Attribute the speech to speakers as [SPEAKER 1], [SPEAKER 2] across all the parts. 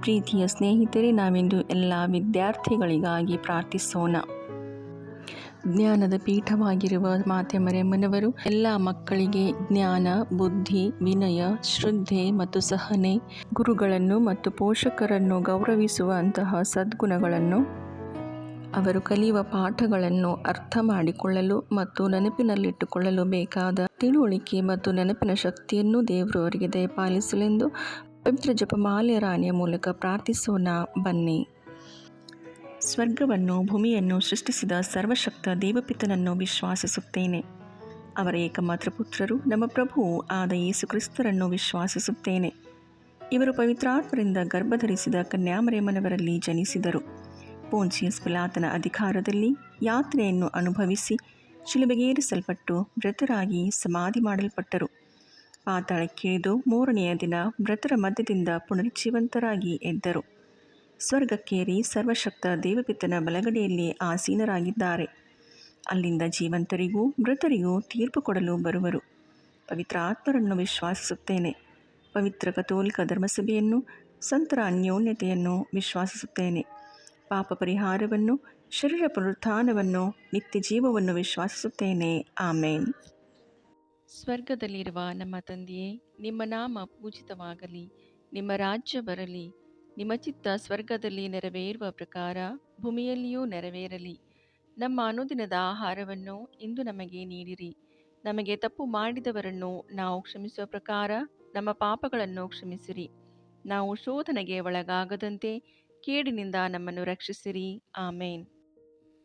[SPEAKER 1] ಪ್ರೀತಿಯ ಸ್ನೇಹಿತರೇ, ನಾವಿಂದು ಎಲ್ಲ ವಿದ್ಯಾರ್ಥಿಗಳಿಗಾಗಿ ಪ್ರಾರ್ಥಿಸೋಣ. ಜ್ಞಾನದ ಪೀಠವಾಗಿರುವ ಮಾತೆ ಮನವರು, ಎಲ್ಲ ಮಕ್ಕಳಿಗೆ ಜ್ಞಾನ, ಬುದ್ಧಿ, ವಿನಯ, ಶ್ರದ್ಧೆ ಮತ್ತು ಸಹನೆ, ಗುರುಗಳನ್ನು ಮತ್ತು ಪೋಷಕರನ್ನು ಗೌರವಿಸುವಂತಹ ಸದ್ಗುಣಗಳನ್ನು ಅವರು ಕಲಿಯುವ ಪಾಠಗಳನ್ನು ಅರ್ಥ ಮಾಡಿಕೊಳ್ಳಲು ಮತ್ತು ನೆನಪಿನಲ್ಲಿಟ್ಟುಕೊಳ್ಳಲು ಬೇಕಾದ ತಿಳುವಳಿಕೆ ಮತ್ತು ನೆನಪಿನ ಶಕ್ತಿಯನ್ನು ದೇವರು ಅವರಿಗೆ ದಯಪಾಲಿಸಲೆಂದು ಪವಿತ್ರ ಜಪಮಾಲೆಯ ರಾಣಿಯ ಮೂಲಕ ಪ್ರಾರ್ಥಿಸೋಣ, ಬನ್ನಿ. ಸ್ವರ್ಗವನ್ನು, ಭೂಮಿಯನ್ನು ಸೃಷ್ಟಿಸಿದ ಸರ್ವಶಕ್ತ ದೇವಪಿತನನ್ನು ವಿಶ್ವಾಸಿಸುತ್ತೇನೆ. ಅವರ ಏಕಮಾತ್ರ ಪುತ್ರರು ನಮ್ಮ ಪ್ರಭುವು ಆದ ಯೇಸು ಕ್ರಿಸ್ತರನ್ನು ವಿಶ್ವಾಸಿಸುತ್ತೇನೆ. ಇವರು ಪವಿತ್ರಾತ್ಮರಿಂದ ಗರ್ಭಧರಿಸಿದ ಕನ್ಯಾಮರೇಮನವರಲ್ಲಿ ಜನಿಸಿದರು. ಪೋನ್ಸಿಯಸ್ ಪಿಲಾತನ ಅಧಿಕಾರದಲ್ಲಿ ಯಾತ್ರೆಯನ್ನು ಅನುಭವಿಸಿ, ಶಿಲುಬೆಗೇರಿಸಲ್ಪಟ್ಟು ಮೃತರಾಗಿ ಸಮಾಧಿ ಮಾಡಲ್ಪಟ್ಟರು. ಪಾತಾಳಕ್ಕಿಳಿದು ಮೂರನೆಯ ದಿನ ಮೃತರ ಮಧ್ಯದಿಂದ ಪುನರುಜ್ಜೀವಂತರಾಗಿ ಎದ್ದರು. ಸ್ವರ್ಗಕ್ಕೇರಿ ಸರ್ವಶಕ್ತ ದೇವಪಿತನ ಬಲಗಡೆಯಲ್ಲಿ ಆಸೀನರಾಗಿದ್ದಾರೆ. ಅಲ್ಲಿಂದ ಜೀವಂತರಿಗೂ ಮೃತರಿಗೂ ತೀರ್ಪು ಕೊಡಲು ಬರುವರು. ಪವಿತ್ರ ಆತ್ಮರನ್ನು ವಿಶ್ವಾಸಿಸುತ್ತೇನೆ. ಪವಿತ್ರ ಕಥೋಲಿಕ ಧರ್ಮಸಭೆಯನ್ನು, ಸಂತರ ಅನ್ಯೋನ್ಯತೆಯನ್ನು ವಿಶ್ವಾಸಿಸುತ್ತೇನೆ. ಪಾಪ ಪರಿಹಾರವನ್ನು, ಶರೀರ ಪುನರುತ್ಥಾನವನ್ನು ನಿತ್ಯ ಜೀವವನ್ನು ವಿಶ್ವಾಸಿಸುತ್ತೇನೆ. ಆಮೇನ್. ಸ್ವರ್ಗದಲ್ಲಿರುವ ನಮ್ಮ ತಂದೆಯೇ, ನಿಮ್ಮ ನಾಮ ಪೂಜಿತವಾಗಲಿ, ನಿಮ್ಮ ರಾಜ್ಯ ಬರಲಿ, ನಿಮ್ಮ ಚಿತ್ತ ಸ್ವರ್ಗದಲ್ಲಿ ನೆರವೇರುವ ಪ್ರಕಾರ ಭೂಮಿಯಲ್ಲಿಯೂ ನೆರವೇರಲಿ. ನಮ್ಮ ಅನುದಿನದ ಆಹಾರವನ್ನು ಇಂದು ನಮಗೆ ನೀಡಿರಿ. ನಮಗೆ ತಪ್ಪು ಮಾಡಿದವರನ್ನು ನಾವು ಕ್ಷಮಿಸುವ ಪ್ರಕಾರ ನಮ್ಮ ಪಾಪಗಳನ್ನು ಕ್ಷಮಿಸಿರಿ. ನಾವು ಶೋಧನೆಗೆ ಒಳಗಾಗದಂತೆ ಕೇಡಿನಿಂದ ನಮ್ಮನ್ನು ರಕ್ಷಿಸಿರಿ. ಆಮೇನ್.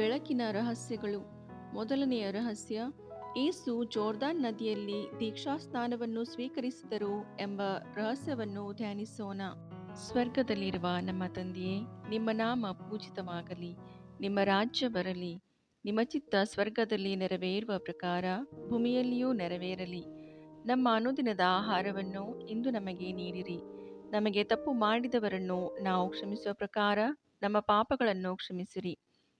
[SPEAKER 1] ಬೆಳಕಿನ ರಹಸ್ಯಗಳು. ಮೊದಲನೆಯ ರಹಸ್ಯ, ಏಸು ಜೋರ್ದಾನ್ ನದಿಯಲ್ಲಿ ದೀಕ್ಷಾಸ್ನಾನವನ್ನು ಸ್ವೀಕರಿಸಿದರು ಎಂಬ ರಹಸ್ಯವನ್ನು ಧ್ಯಾನಿಸೋಣ. ಸ್ವರ್ಗದಲ್ಲಿರುವ ನಮ್ಮ ತಂದೆಯೇ, ನಿಮ್ಮ ನಾಮ ಪೂಜಿತವಾಗಲಿ, ನಿಮ್ಮ ರಾಜ್ಯ ಬರಲಿ, ನಿಮ್ಮ ಚಿತ್ತ ಸ್ವರ್ಗದಲ್ಲಿ ನೆರವೇರುವ ಪ್ರಕಾರ ಭೂಮಿಯಲ್ಲಿಯೂ ನೆರವೇರಲಿ. ನಮ್ಮ ಅನುದಿನದ ಆಹಾರವನ್ನು ಇಂದು ನಮಗೆ ನೀಡಿರಿ. ನಮಗೆ ತಪ್ಪು ಮಾಡಿದವರನ್ನು ನಾವು ಕ್ಷಮಿಸುವ ಪ್ರಕಾರ ನಮ್ಮ ಪಾಪಗಳನ್ನು ಕ್ಷಮಿಸಿರಿ.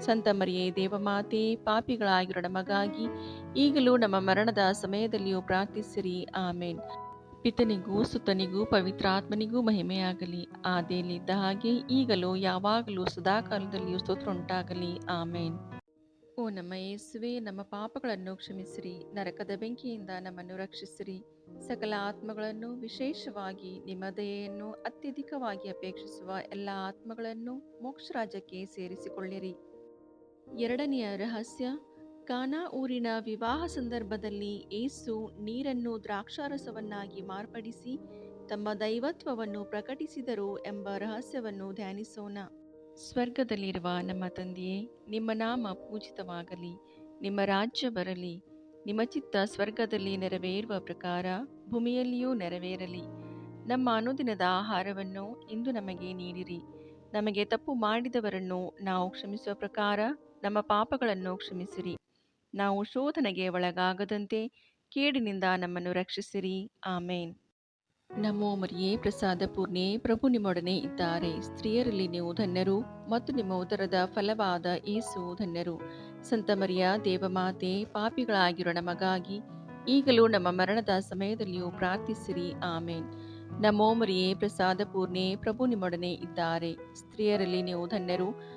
[SPEAKER 1] ಸಂತ ಮರಿಯೇ, ದೇವಮಾತೆ, ಪಾಪಿಗಳಾಗಿರೋ ನಮಗಾಗಿ ಈಗಲೂ ನಮ್ಮ ಮರಣದ ಸಮಯದಲ್ಲಿಯೂ ಪ್ರಾರ್ಥಿಸಿರಿ. ಆಮೇನ್. ಪಿತನಿಗೂ, ಸುತನಿಗೂ ಪವಿತ್ರಾತ್ಮನಿಗೂ ಮಹಿಮೆಯಾಗಲಿ. ಆದೇಲಿದ್ದ ಹಾಗೆ ಈಗಲೂ, ಯಾವಾಗಲೂ, ಸದಾಕಾಲದಲ್ಲಿಯೂ ಸ್ತೋತ್ರ ಉಂಟಾಗಲಿ ಆಮೇನ್. ಓ ನಮ್ಮ ಯೇಸುವೆ, ನಮ್ಮ ಪಾಪಗಳನ್ನು ಕ್ಷಮಿಸಿರಿ. ನರಕದ ಬೆಂಕಿಯಿಂದ ನಮ್ಮನ್ನು ರಕ್ಷಿಸಿರಿ. ಸಕಲ ಆತ್ಮಗಳನ್ನು ವಿಶೇಷವಾಗಿ ನಿಮ್ಮ ದಯೆಯನ್ನು ಅತ್ಯಧಿಕವಾಗಿ ಅಪೇಕ್ಷಿಸುವ ಎಲ್ಲ ಆತ್ಮಗಳನ್ನು ಮೋಕ್ಷ ರಾಜ್ಯಕ್ಕೆ ಸೇರಿಸಿಕೊಳ್ಳಿರಿ. ಎರಡನೆಯ ರಹಸ್ಯ, ಕಾನಾ ಊರಿನ ವಿವಾಹ ಸಂದರ್ಭದಲ್ಲಿ ಏಸು ನೀರನ್ನು ದ್ರಾಕ್ಷಾರಸವನ್ನಾಗಿ ಮಾರ್ಪಡಿಸಿ ತಮ್ಮ ದೈವತ್ವವನ್ನು ಪ್ರಕಟಿಸಿದರು ಎಂಬ ರಹಸ್ಯವನ್ನು ಧ್ಯಾನಿಸೋಣ. ಸ್ವರ್ಗದಲ್ಲಿರುವ ನಮ್ಮ ತಂದೆಯೇ, ನಿಮ್ಮ ನಾಮ ಪೂಜಿತವಾಗಲಿ, ನಿಮ್ಮ ರಾಜ್ಯ ಬರಲಿ, ನಿಮ್ಮ ಚಿತ್ತ ಸ್ವರ್ಗದಲ್ಲಿ ನೆರವೇರುವ ಪ್ರಕಾರ ಭೂಮಿಯಲ್ಲಿಯೂ ನೆರವೇರಲಿ. ನಮ್ಮ ಅನುದಿನದ ಆಹಾರವನ್ನು ಇಂದು ನಮಗೆ ನೀಡಿರಿ. ನಮಗೆ ತಪ್ಪು ಮಾಡಿದವರನ್ನು ನಾವು ಕ್ಷಮಿಸುವ ಪ್ರಕಾರ ನಮ್ಮ ಪಾಪಗಳನ್ನು ಕ್ಷಮಿಸಿರಿ. ನಾವು ಶೋಧನೆಗೆ ಒಳಗಾಗದಂತೆ ಕೇಡಿನಿಂದ ನಮ್ಮನ್ನು ರಕ್ಷಿಸಿರಿ. ಆಮೇನ್. ನಮೋ ಮರಿಯೇ ಪ್ರಸಾದ ಪೂರ್ಣೆ, ಪ್ರಭು ನಿಮ್ಮೊಡನೆ ಇದ್ದಾರೆ. ಸ್ತ್ರೀಯರಲ್ಲಿ ನೀವು ಧನ್ಯರು ಮತ್ತು ನಿಮ್ಮ ಉದರದ ಫಲವಾದ ಏಸು ಧನ್ಯರು. ಸಂತ ಮರಿಯ ದೇವಮಾತೆ, ಪಾಪಿಗಳಾಗಿರೋ ನಮಗಾಗಿ ಈಗಲೂ ನಮ್ಮ ಮರಣದ ಸಮಯದಲ್ಲಿಯೂ ಪ್ರಾರ್ಥಿಸಿರಿ. ಆಮೇನ್. ನಮೋ ಮರಿಯೇ ಪ್ರಸಾದ ಪೂರ್ಣೆ, ಪ್ರಭು ನಿಮ್ಮೊಡನೆ ಇದ್ದಾರೆ. ಸ್ತ್ರೀಯರಲ್ಲಿ ನೀವು ಧನ್ಯರು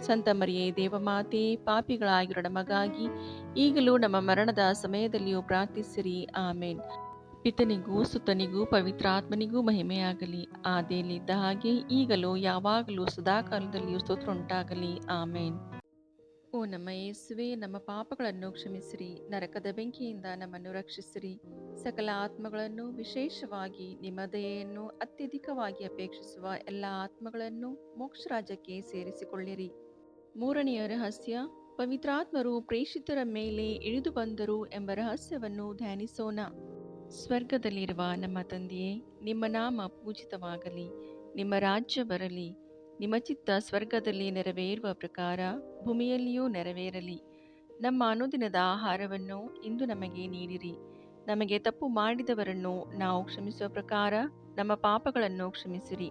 [SPEAKER 1] ಸಂತ ಮರಿಯೇ ದೇವಮಾತೆ ಪಾಪಿಗಳಾಗಿರೋ ನಮಗಾಗಿ ಈಗಲೂ ನಮ್ಮ ಮರಣದ ಸಮಯದಲ್ಲಿಯೂ ಪ್ರಾರ್ಥಿಸಿರಿ. ಆಮೇನ್. ಪಿತನಿಗೂ, ಸುತನಿಗೂ ಪವಿತ್ರಾತ್ಮನಿಗೂ ಮಹಿಮೆಯಾಗಲಿ. ಆದೇಲಿದ್ದ ಹಾಗೆ ಈಗಲೂ, ಯಾವಾಗಲೂ, ಸದಾಕಾಲದಲ್ಲಿಯೂ ಸ್ತೋತ್ರ ಉಂಟಾಗಲಿ ಆಮೇನ್. ಓ ನಮ್ಮ ಯೇಸುವೆ, ನಮ್ಮ ಪಾಪಗಳನ್ನು ಕ್ಷಮಿಸಿರಿ. ನರಕದ ಬೆಂಕಿಯಿಂದ ನಮ್ಮನ್ನು ರಕ್ಷಿಸಿರಿ. ಸಕಲ ಆತ್ಮಗಳನ್ನು ವಿಶೇಷವಾಗಿ ನಿಮ್ಮ ದಯೆಯನ್ನು ಅತ್ಯಧಿಕವಾಗಿ ಅಪೇಕ್ಷಿಸುವ ಎಲ್ಲ ಆತ್ಮಗಳನ್ನು ಮೋಕ್ಷ ರಾಜ್ಯಕ್ಕೆ ಸೇರಿಸಿಕೊಳ್ಳಿರಿ. ಮೂರನೆಯ ರಹಸ್ಯ, ಪವಿತ್ರಾತ್ಮರು ಪ್ರೇಷಿತರ ಮೇಲೆ ಇಳಿದು ಬಂದರು ಎಂಬ ರಹಸ್ಯವನ್ನು ಧ್ಯಾನಿಸೋಣ. ಸ್ವರ್ಗದಲ್ಲಿರುವ ನಮ್ಮ ತಂದೆಯೇ, ನಿಮ್ಮ ನಾಮ ಪೂಜಿತವಾಗಲಿ, ನಿಮ್ಮ ರಾಜ್ಯ ಬರಲಿ, ನಿಮ್ಮ ಚಿತ್ತ ಸ್ವರ್ಗದಲ್ಲಿ ನೆರವೇರುವ ಪ್ರಕಾರ ಭೂಮಿಯಲ್ಲಿಯೂ ನೆರವೇರಲಿ. ನಮ್ಮ ಅನುದಿನದ ಆಹಾರವನ್ನು ಇಂದು ನಮಗೆ ನೀಡಿರಿ. ನಮಗೆ ತಪ್ಪು ಮಾಡಿದವರನ್ನು ನಾವು ಕ್ಷಮಿಸುವ ಪ್ರಕಾರ ನಮ್ಮ ಪಾಪಗಳನ್ನು ಕ್ಷಮಿಸಿರಿ.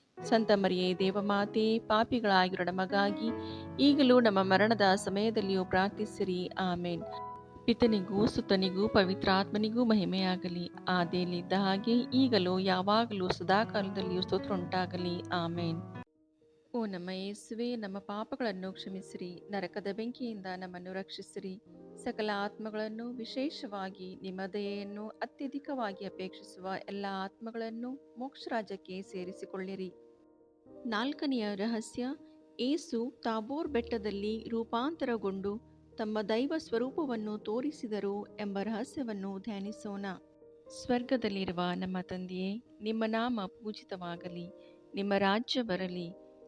[SPEAKER 1] ಸಂತ ಮರಿಯೇ, ದೇವಮಾತೆ, ಪಾಪಿಗಳಾಗಿರೋ ನಮಗಾಗಿ ಈಗಲೂ ನಮ್ಮ ಮರಣದ ಸಮಯದಲ್ಲಿಯೂ ಪ್ರಾರ್ಥಿಸಿರಿ. ಆಮೇನ್. ಪಿತನಿಗೂ, ಸುತನಿಗೂ ಪವಿತ್ರಾತ್ಮನಿಗೂ ಮಹಿಮೆಯಾಗಲಿ. ಆದಿಯಲ್ಲಿದ್ದ ಹಾಗೆ ಈಗಲೂ, ಯಾವಾಗಲೂ, ಸದಾಕಾಲದಲ್ಲಿಯೂ ಸ್ತೋತ್ರ ಉಂಟಾಗಲಿ. ಆಮೇನ್. ಓ ನಮ್ಮ ಯೇಸುವೆ, ನಮ್ಮ ಪಾಪಗಳನ್ನು ಕ್ಷಮಿಸಿರಿ, ನರಕದ ಬೆಂಕಿಯಿಂದ ನಮ್ಮನ್ನು ರಕ್ಷಿಸಿರಿ. ಸಕಲ ಆತ್ಮಗಳನ್ನು ವಿಶೇಷವಾಗಿ ನಿಮ್ಮ ದಯೆಯನ್ನು ಅತ್ಯಧಿಕವಾಗಿ ಅಪೇಕ್ಷಿಸುವ ಎಲ್ಲ ಆತ್ಮಗಳನ್ನು ಮೋಕ್ಷ ರಾಜ್ಯಕ್ಕೆ ಸೇರಿಸಿಕೊಳ್ಳಿರಿ. ನಾಲ್ಕನೆಯ ರಹಸ್ಯ, ಏಸು ತಾಬೋರ್ ಬೆಟ್ಟದಲ್ಲಿ ರೂಪಾಂತರಗೊಂಡು ತಮ್ಮ ದೈವ ಸ್ವರೂಪವನ್ನು ತೋರಿಸಿದರು ಎಂಬ ರಹಸ್ಯವನ್ನು ಧ್ಯಾನಿಸೋಣ. ಸ್ವರ್ಗದಲ್ಲಿರುವ ನಮ್ಮ ತಂದೆಯೇ, ನಿಮ್ಮ ನಾಮ ಪೂಜಿತವಾಗಲಿ, ನಿಮ್ಮ ರಾಜ್ಯ ಬರಲಿ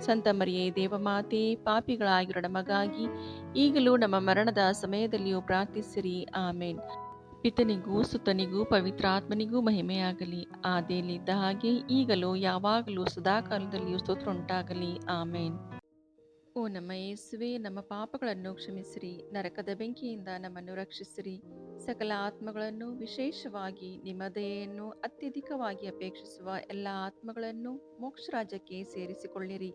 [SPEAKER 1] ಸಂತ ಮರಿಯೇ, ದೇವಮಾತೆ, ಪಾಪಿಗಳಾಗಿರೋ ನಮಗಾಗಿ ಈಗಲೂ ನಮ್ಮ ಮರಣದ ಸಮಯದಲ್ಲಿಯೂ ಪ್ರಾರ್ಥಿಸಿರಿ. ಆಮೇನ್. ಪಿತನಿಗೂ ಸುತನಿಗೂ ಪವಿತ್ರಾತ್ಮನಿಗೂ ಮಹಿಮೆಯಾಗಲಿ. ಆದಿಯಲ್ಲಿದ್ದ ಹಾಗೆ ಈಗಲೂ, ಯಾವಾಗಲೂ, ಸದಾಕಾಲದಲ್ಲಿಯೂ ಸ್ತೋತ್ರ ಉಂಟಾಗಲಿ ಆಮೇನ್. ಓ ನಮ್ಮ ಯೇಸುವೆ, ನಮ್ಮ ಪಾಪಗಳನ್ನು ಕ್ಷಮಿಸಿರಿ. ನರಕದ ಬೆಂಕಿಯಿಂದ ನಮ್ಮನ್ನು ರಕ್ಷಿಸಿರಿ. ಸಕಲ ಆತ್ಮಗಳನ್ನು ವಿಶೇಷವಾಗಿ ನಿಮ್ಮ ದಯೆಯನ್ನು ಅತ್ಯಧಿಕವಾಗಿ ಅಪೇಕ್ಷಿಸುವ ಎಲ್ಲ ಆತ್ಮಗಳನ್ನು ಮೋಕ್ಷ ರಾಜ್ಯಕ್ಕೆ ಸೇರಿಸಿಕೊಳ್ಳಿರಿ.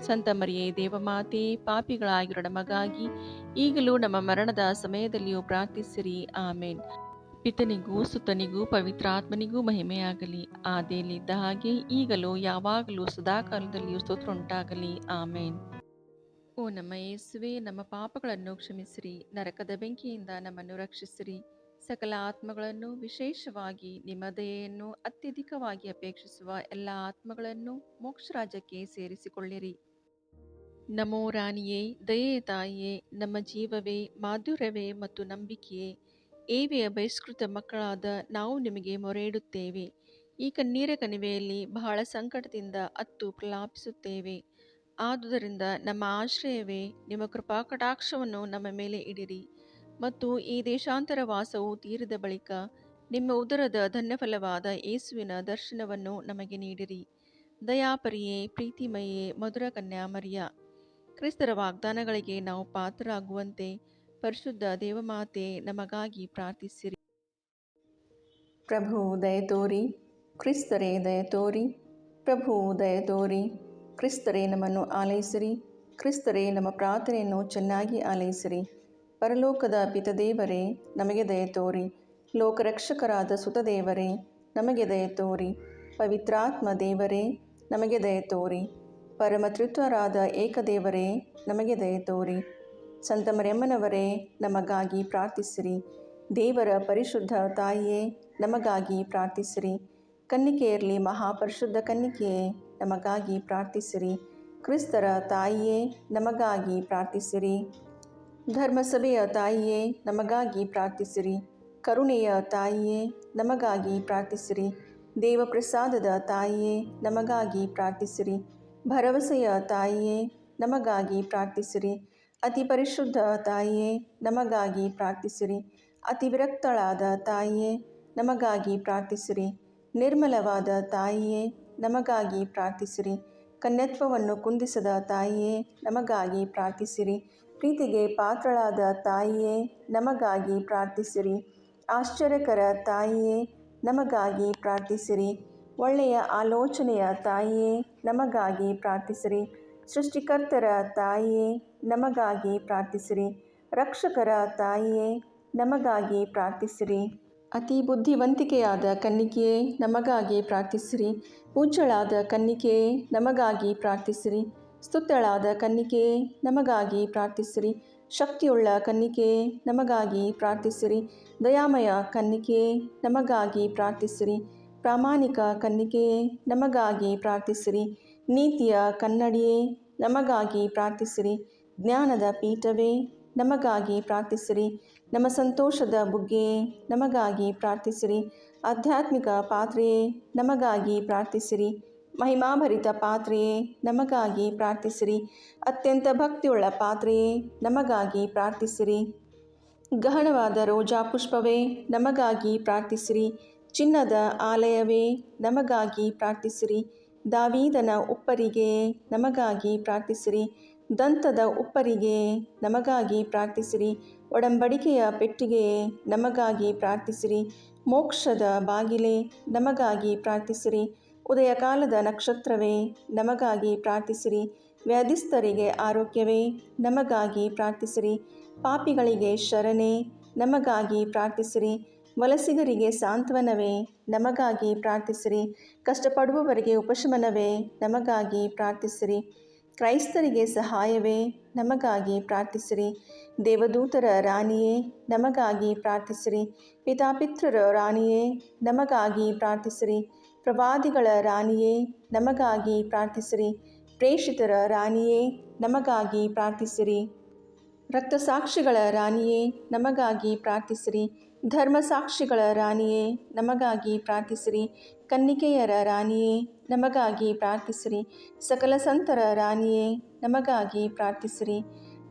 [SPEAKER 1] ಸಂತ ಮರಿಯೇ ದೇವಮಾತೆ ಪಾಪಿಗಳಾಗಿರೋ ನಮಗಾಗಿ ಈಗಲೂ ನಮ್ಮ ಮರಣದ ಸಮಯದಲ್ಲಿಯೂ ಪ್ರಾರ್ಥಿಸಿರಿ. ಆಮೇನ್. ಪಿತನಿಗೂ, ಸುತನಿಗೂ ಪವಿತ್ರಾತ್ಮನಿಗೂ ಮಹಿಮೆಯಾಗಲಿ. ಆದಿಯಲ್ಲಿದ್ದ ಹಾಗೆ ಈಗಲೂ, ಯಾವಾಗಲೂ, ಸದಾಕಾಲದಲ್ಲಿಯೂ ಸ್ತೋತ್ರ ಉಂಟಾಗಲಿ ಆಮೇನ್. ಓ ನಮ್ಮ ಯೇಸುವೆ, ನಮ್ಮ ಪಾಪಗಳನ್ನು ಕ್ಷಮಿಸಿರಿ. ನರಕದ ಬೆಂಕಿಯಿಂದ ನಮ್ಮನ್ನು ರಕ್ಷಿಸಿರಿ. ಸಕಲ ಆತ್ಮಗಳನ್ನು ವಿಶೇಷವಾಗಿ ನಿಮ್ಮ ದಯೆಯನ್ನು ಅತ್ಯಧಿಕವಾಗಿ ಅಪೇಕ್ಷಿಸುವ ಎಲ್ಲ ಆತ್ಮಗಳನ್ನು ಮೋಕ್ಷ ರಾಜ್ಯಕ್ಕೆ ಸೇರಿಸಿಕೊಳ್ಳಿರಿ. ನಮೋ ರಾಣಿಯೇ, ದಯೆಯ ತಾಯಿಯೇ, ನಮ್ಮ ಜೀವವೇ, ಮಾಧುರ್ಯವೇ ಮತ್ತು ನಂಬಿಕೆಯೇ, ಏವೆಯ ಬಹಿಷ್ಕೃತ ಮಕ್ಕಳಾದ ನಾವು ನಿಮಗೆ ಮೊರೆಯಿಡುತ್ತೇವೆ. ಈ ಕಣ್ಣೀರ ಕಣಿವೆಯಲ್ಲಿ ಬಹಳ ಸಂಕಟದಿಂದ ಅತ್ತು ಪ್ರಲಾಪಿಸುತ್ತೇವೆ. ಆದುದರಿಂದ ನಮ್ಮ ಆಶ್ರಯವೇ, ನಿಮ್ಮ ಕೃಪಾ ಕಟಾಕ್ಷವನ್ನು ನಮ್ಮ ಮೇಲೆ ಇಡಿರಿ. ಮತ್ತು ಈ ದೇಶಾಂತರ ವಾಸವು ತೀರಿದ ಬಳಿಕ ನಿಮ್ಮ ಉದರದ ಧನ್ಯಫಲವಾದ ಯೇಸುವಿನ ದರ್ಶನವನ್ನು ನಮಗೆ ನೀಡಿರಿ. ದಯಾಪರಿಯೇ ಪ್ರೀತಿಮಯೇ ಮಧುರ ಕನ್ಯಾಮರಿಯ ಕ್ರಿಸ್ತರ ವಾಗ್ದಾನಗಳಿಗೆ ನಾವು ಪಾತ್ರರಾಗುವಂತೆ ಪರಿಶುದ್ಧ ದೇವಮಾತೆ ನಮಗಾಗಿ ಪ್ರಾರ್ಥಿಸಿರಿ. ಪ್ರಭು ದಯತೋರಿ ಕ್ರಿಸ್ತರೇ ದಯತೋರಿ ಪ್ರಭು ದಯತೋರಿ ಕ್ರಿಸ್ತರೇ ನಮ್ಮನ್ನು ಆಲೈಸಿರಿ, ಕ್ರಿಸ್ತರೇ ನಮ್ಮ ಪ್ರಾರ್ಥನೆಯನ್ನು ಚೆನ್ನಾಗಿ ಆಲೈಸಿರಿ. ಪರಲೋಕದ ಪಿತದೇವರೇ, ನಮಗೆ ದಯತೋರಿ ಲೋಕರಕ್ಷಕರಾದ ಸುತದೇವರೇ, ನಮಗೆ ದಯತೋರಿ ಪವಿತ್ರಾತ್ಮ ದೇವರೇ, ನಮಗೆ ದಯತೋರಿ ಪರಮತೃತ್ವರಾದ ಏಕದೇವರೇ, ನಮಗೆ ದಯತೋರಿ ಸಂತ ಸಂತಮರೆಮ್ಮನವರೇ, ನಮಗಾಗಿ ಪ್ರಾರ್ಥಿಸಿರಿ. ದೇವರ ಪರಿಶುದ್ಧ ತಾಯಿಯೇ, ನಮಗಾಗಿ ಪ್ರಾರ್ಥಿಸಿರಿ. ಕನ್ನಿಕೆಯರಲ್ಲಿ ಮಹಾಪರಿಶುದ್ಧ ಕನ್ನಿಕೆಯೇ, ನಮಗಾಗಿ ಪ್ರಾರ್ಥಿಸಿರಿ. ಕ್ರಿಸ್ತರ ತಾಯಿಯೇ, ನಮಗಾಗಿ ಪ್ರಾರ್ಥಿಸಿರಿ. ಧರ್ಮಸಭೆಯ ತಾಯಿಯೇ, ನಮಗಾಗಿ ಪ್ರಾರ್ಥಿಸಿರಿ. ಕರುಣೆಯ ತಾಯಿಯೇ, ನಮಗಾಗಿ ಪ್ರಾರ್ಥಿಸಿರಿ. ದೇವಪ್ರಸಾದದ ತಾಯಿಯೇ, ನಮಗಾಗಿ ಪ್ರಾರ್ಥಿಸಿರಿ. ಭರವಸೆಯ ತಾಯಿಯೇ, ನಮಗಾಗಿ ಪ್ರಾರ್ಥಿಸಿರಿ. ಅತಿ ಪರಿಶುದ್ಧ ತಾಯಿಯೇ, ನಮಗಾಗಿ ಪ್ರಾರ್ಥಿಸಿರಿ. ಅತಿ ವಿರಕ್ತಳಾದ ತಾಯಿಯೇ, ನಮಗಾಗಿ ಪ್ರಾರ್ಥಿಸಿರಿ. ನಿರ್ಮಲವಾದ ತಾಯಿಯೇ, ನಮಗಾಗಿ ಪ್ರಾರ್ಥಿಸಿರಿ. ಕನ್ಯತ್ವವನ್ನು ಕುಂದಿಸದ ತಾಯಿಯೇ, ನಮಗಾಗಿ ಪ್ರಾರ್ಥಿಸಿರಿ. ಪ್ರೀತಿಗೆ ಪಾತ್ರಳಾದ ತಾಯಿಯೇ, ನಮಗಾಗಿ ಪ್ರಾರ್ಥಿಸಿರಿ. ಆಶ್ಚರ್ಯಕರ ತಾಯಿಯೇ, ನಮಗಾಗಿ ಪ್ರಾರ್ಥಿಸಿರಿ. ಒಳ್ಳೆಯ ಆಲೋಚನೆಯ ತಾಯಿಯೇ, ನಮಗಾಗಿ ಪ್ರಾರ್ಥಿಸಿರಿ. ಸೃಷ್ಟಿಕರ್ತರ ತಾಯಿಯೇ, ನಮಗಾಗಿ ಪ್ರಾರ್ಥಿಸಿರಿ. ರಕ್ಷಕರ ತಾಯಿಯೇ, ನಮಗಾಗಿ ಪ್ರಾರ್ಥಿಸಿರಿ. ಅತಿ ಬುದ್ಧಿವಂತಿಕೆಯಾದ ಕನ್ನಿಕೆಯೇ, ನಮಗಾಗಿ ಪ್ರಾರ್ಥಿಸಿರಿ. ಪೂಜ್ಯಳಾದ ಕನ್ನಿಕೆಯೇ, ನಮಗಾಗಿ ಪ್ರಾರ್ಥಿಸಿರಿ. ಸ್ತುತ್ಯಳಾದ ಕನ್ನಿಕೆ, ನಮಗಾಗಿ ಪ್ರಾರ್ಥಿಸಿರಿ. ಶಕ್ತಿಯುಳ್ಳ ಕನ್ನಿಕೆ, ನಮಗಾಗಿ ಪ್ರಾರ್ಥಿಸಿರಿ. ದಯಾಮಯ ಕನ್ನಿಕೆ, ನಮಗಾಗಿ ಪ್ರಾರ್ಥಿಸಿರಿ. ಪ್ರಾಮಾಣಿಕ ಕನ್ನಿಕೆ, ನಮಗಾಗಿ ಪ್ರಾರ್ಥಿಸಿರಿ. ನೀತಿಯ ಕನ್ನಡಿಯೇ, ನಮಗಾಗಿ ಪ್ರಾರ್ಥಿಸಿರಿ. ಜ್ಞಾನದ ಪೀಠವೇ, ನಮಗಾಗಿ ಪ್ರಾರ್ಥಿಸಿರಿ. ನಮ್ಮ ಸಂತೋಷದ ಬುಗ್ಗೆ ನಮಗಾಗಿ ಪ್ರಾರ್ಥಿಸಿರಿ. ಆಧ್ಯಾತ್ಮಿಕ ಪಾತ್ರೆಯೇ, ನಮಗಾಗಿ ಪ್ರಾರ್ಥಿಸಿರಿ. ಮಹಿಮಾಭರಿತ ಪಾತ್ರೆಯೇ, ನಮಗಾಗಿ ಪ್ರಾರ್ಥಿಸಿರಿ. ಅತ್ಯಂತ ಭಕ್ತಿಯುಳ್ಳ ಪಾತ್ರೆಯೇ, ನಮಗಾಗಿ ಪ್ರಾರ್ಥಿಸಿರಿ. ಗಹನವಾದ ರೋಜಾ ಪುಷ್ಪವೇ, ನಮಗಾಗಿ ಪ್ರಾರ್ಥಿಸಿರಿ. ಚಿನ್ನದ ಆಲಯವೇ, ನಮಗಾಗಿ ಪ್ರಾರ್ಥಿಸಿರಿ. ದಾವೀದನ ಉಪ್ಪರಿಗೆ, ನಮಗಾಗಿ ಪ್ರಾರ್ಥಿಸಿರಿ. ದಂತದ ಉಪ್ಪರಿಗೆ, ನಮಗಾಗಿ ಪ್ರಾರ್ಥಿಸಿರಿ. ಒಡಂಬಡಿಕೆಯ ಪೆಟ್ಟಿಗೆಯೇ, ನಮಗಾಗಿ ಪ್ರಾರ್ಥಿಸಿರಿ. ಮೋಕ್ಷದ ಬಾಗಿಲೆ, ನಮಗಾಗಿ ಪ್ರಾರ್ಥಿಸಿರಿ. ಉದಯಕಾಲದ ನಕ್ಷತ್ರವೇ, ನಮಗಾಗಿ ಪ್ರಾರ್ಥಿಸಿರಿ. ವ್ಯಾಧಿಸ್ಥರಿಗೆ ಆರೋಗ್ಯವೇ, ನಮಗಾಗಿ ಪ್ರಾರ್ಥಿಸಿರಿ. ಪಾಪಿಗಳಿಗೆ ಶರಣೆ, ನಮಗಾಗಿ ಪ್ರಾರ್ಥಿಸಿರಿ. ವಲಸಿಗರಿಗೆ ಸಾಂತ್ವನವೇ, ನಮಗಾಗಿ ಪ್ರಾರ್ಥಿಸಿರಿ. ಕಷ್ಟಪಡುವವರಿಗೆ ಉಪಶಮನವೇ, ನಮಗಾಗಿ ಪ್ರಾರ್ಥಿಸಿರಿ. ಕ್ರೈಸ್ತರಿಗೆ ಸಹಾಯವೇ, ನಮಗಾಗಿ ಪ್ರಾರ್ಥಿಸಿರಿ. ದೇವದೂತರ ರಾಣಿಯೇ, ನಮಗಾಗಿ ಪ್ರಾರ್ಥಿಸಿರಿ. ಪಿತಾಪಿತೃರ ರಾಣಿಯೇ, ನಮಗಾಗಿ ಪ್ರಾರ್ಥಿಸಿರಿ. ಪ್ರವಾದಿಗಳ ರಾಣಿಯೇ, ನಮಗಾಗಿ ಪ್ರಾರ್ಥಿಸಿರಿ. ಪ್ರೇಷಿತರ ರಾಣಿಯೇ, ನಮಗಾಗಿ ಪ್ರಾರ್ಥಿಸಿರಿ. ರಕ್ತಸಾಕ್ಷಿಗಳ ರಾಣಿಯೇ, ನಮಗಾಗಿ ಪ್ರಾರ್ಥಿಸಿರಿ. ಧರ್ಮಸಾಕ್ಷಿಗಳ ರಾಣಿಯೇ, ನಮಗಾಗಿ ಪ್ರಾರ್ಥಿಸಿರಿ. ಕನ್ನಿಕೆಯರ ರಾಣಿಯೇ, ನಮಗಾಗಿ ಪ್ರಾರ್ಥಿಸಿರಿ. ಸಕಲ ಸಂತರ ರಾಣಿಯೇ, ನಮಗಾಗಿ ಪ್ರಾರ್ಥಿಸಿರಿ.